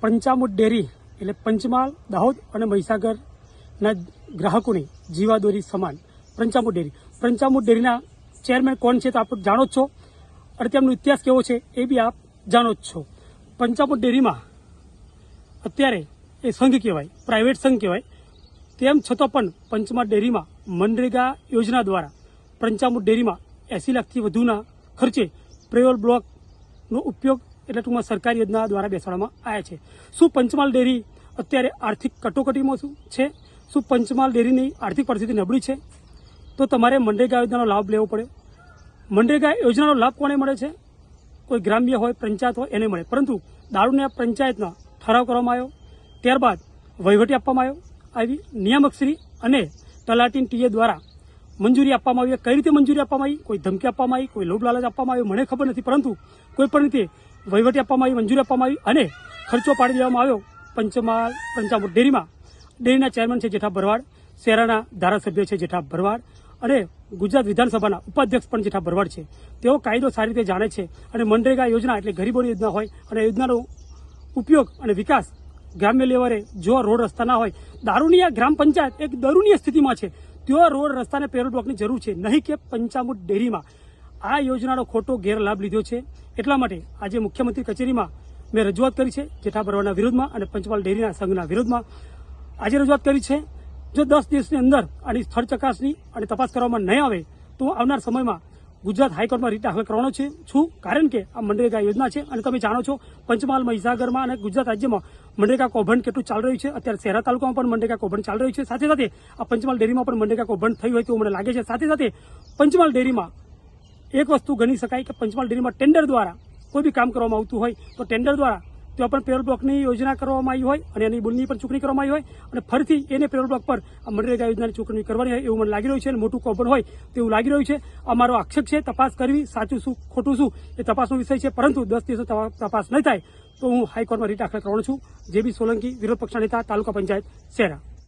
પંચામૃત dairy એટલે પંચમહાલ, દાહોદ અને મહીસાગરના ગ્રાહકોની જીવાદોરી સમાન. પંચામૃત ડેરી. પંચામૃત ડેરીના ચેરમેન કોણ છે તો આપ જાણો જ છો. અને તેમનો ઇતિહાસ કેવો છે એ બી આપ જાણો જ છો. પંચામૃત ડેરીમાં અત્યારે એ સંઘ કહેવાય, પ્રાઇવેટ સંઘ કહેવાય. તેમ છતાં પણ પંચમહાલ ડેરીમાં મનરેગા યોજના દ્વારા પંચામૃત ડેરીમાં એસી લાખથી વધુના ખર્ચે પ્રેવલ બ્લોકનો ઉપયોગ એટલે ટૂંકમાં સરકારી યોજના દ્વારા બેસાડવામાં આવ્યા છે. શું પંચમહાલ ડેરી અત્યારે આર્થિક કટોકટીમાં શું છે? શું પંચમહાલ ડેરીની આર્થિક પરિસ્થિતિ નબળી છે? તો તમારે મનરેગા યોજનાનો લાભ લેવો પડે મનરેગા યોજનાનો લાભ કોને મળે છે? કોઈ ગ્રામ્ય હોય, પંચાયત હોય, એને મળે. પરંતુ દારૂને પંચાયતના ઠરાવ કરવામાં આવ્યો. ત્યારબાદ વહીવટી આપવામાં આવ્યો. આવી નિયામકશ્રી અને તલાટીન ટીએ દ્વારા મંજૂરી આપવામાં આવી. કઈ રીતે મંજૂરી આપવામાં આવી? કોઈ ધમકી આપવામાં આવી? કોઈ લોભ લાલચ આપવામાં આવ્યો? મને ખબર નથી. પરંતુ કોઈ પણ રીતે વહીવટી આપવામાં આવી, મંજૂરી આપવામાં આવી અને ખર્ચો પાડી દેવામાં આવ્યો. પંચમહાલ, પંચામૃત ડેરીમાં ડેરીના ચેરમેન છે જેઠા ભરવાડ શેરાના ધારાસભ્ય છે જેઠા ભરવાડ અને ગુજરાત વિધાનસભાના ઉપાધ્યક્ષ પણ જેઠા ભરવાડ છે. તેઓ કાયદો સારી રીતે જાણે છે અને મનરેગા યોજના એટલે ગરીબોની યોજના હોય અને યોજનાનો ઉપયોગ અને વિકાસ ગ્રામ્ય લેવલે જો રોડ રસ્તા ના હોય, દારૂની ગ્રામ પંચાયત એક દરુનીય સ્થિતિમાં છે. તેઓ રોડ રસ્તાને પેરોલ બ્લોકની જરૂર છે, નહીં કે પંચામૃત ડેરીમાં. આ યોજનાનો ખોટો ગેરલાભ લીધો છે. એટલા માટે આજે મુખ્યમંત્રી કચેરીમાં મેં રજૂઆત કરી છે જેઠા ભરવાડના વિરોધમાં અને પંચમહાલ ડેરીના સંઘના વિરોધમાં આજે રજૂઆત કરી છે, જો દસ દિવસની અંદર આની સ્થળ ચકાસણી અને તપાસ કરવામાં નહીં આવે, તો આવનાર સમયમાં ગુજરાત હાઈકોર્ટમાં રીટ દાખલ કરવાનો છે કારણ કે આ મનરેગા યોજના છે અને તમે જાણો છો પંચમહાલ મહીસાગરમાં અને ગુજરાત રાજ્યમાં મનરેગા કૌભાંડ કેટલું ચાલી રહ્યું છે. અત્યારે શહેરા તાલુકામાં પણ મનરેગા કૌભાંડ ચાલી રહ્યું છે. સાથે સાથે આ પંચમહાલ ડેરીમાં પણ મનરેગા કૌભાંડ થયું હોય તેવું મને લાગે છે. સાથે સાથે પંચમહાલ ડેરીમાં એક વસ્તુ ગણી શકાય કે પંચમહાલ ડેરીમાં ટેન્ડર દ્વારા કોઈ બી કામ કરવામાં આવતું હોય, તો ટેન્ડર દ્વારા ત્યાં પણ પેરોલ બ્લોકની યોજના કરવામાં આવી હોય અને એની બુલની પણ ચૂકવણી કરવામાં આવી હોય અને ફરીથી એને પેરોલ બ્લોક પર મનરેગા યોજનાની ચૂકવણી કરવાની હોય એવું મને લાગી રહ્યું છે અને મોટું કોબર હોય તેવું લાગી રહ્યું છે. અમારો આક્ષેપ છે, તપાસ કરવી, સાચું શું, ખોટું શું, એ તપાસનો વિષય છે, પરંતુ દસ દિવસ તપાસ નહીં થાય તો હું હાઈકોર્ટમાં રીટ દાખલ કરવાનો છું. જે બી સોલંકી વિરોધ પક્ષના નેતા, તાલુકા પંચાયત શહેરા